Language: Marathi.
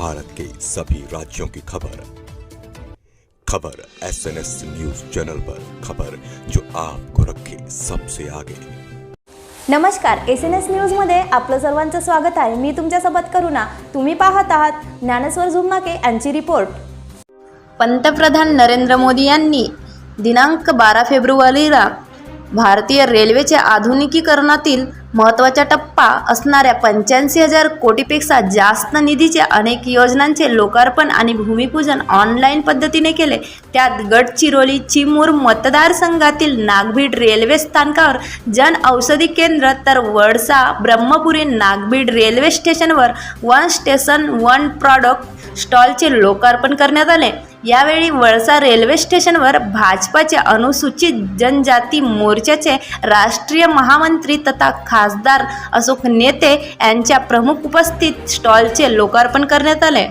भारत के सभी राज्यों की खबर। खबर S N S news channel पर खबर जो आपको रखे सबसे आगे। नमस्कार एस एन एस न्यूजमध्ये आपलं सर्वांचं स्वागत आहे. मी तुमच्यासोबत करुणा. तुम्ही पाहत आहात ज्ञानेश्वर झुमनाके यांची रिपोर्ट. पंतप्रधान नरेंद्र मोदी यांनी दिनांक बारा फेब्रुवारीला भारतीय रेल्वेच्या आधुनिकीकरणातील महत्त्वाचा टप्पा असणाऱ्या पंच्याऐंशी हजार कोटीपेक्षा जास्त निधीच्या अनेक योजनांचे लोकार्पण आणि भूमिपूजन ऑनलाईन पद्धतीने केले. त्यात गडचिरोली चिमूर मतदारसंघातील नागभीड रेल्वे स्थानकावर जन औषधी केंद्र तर वडसा ब्रह्मपुरी नागभीड रेल्वे स्टेशनवर वन स्टेशन वन प्रॉडक्ट स्टॉलचे लोकार्पण करण्यात आले. यावेळी वळसा रेल्वे स्टेशनवर भाजपाचे अनुसूचित जनजाती मोर्चाचे राष्ट्रीय महामंत्री तथा खासदार अशोक नेते यांच्या प्रमुख उपस्थित स्टॉलचे लोकार्पण करण्यात आले.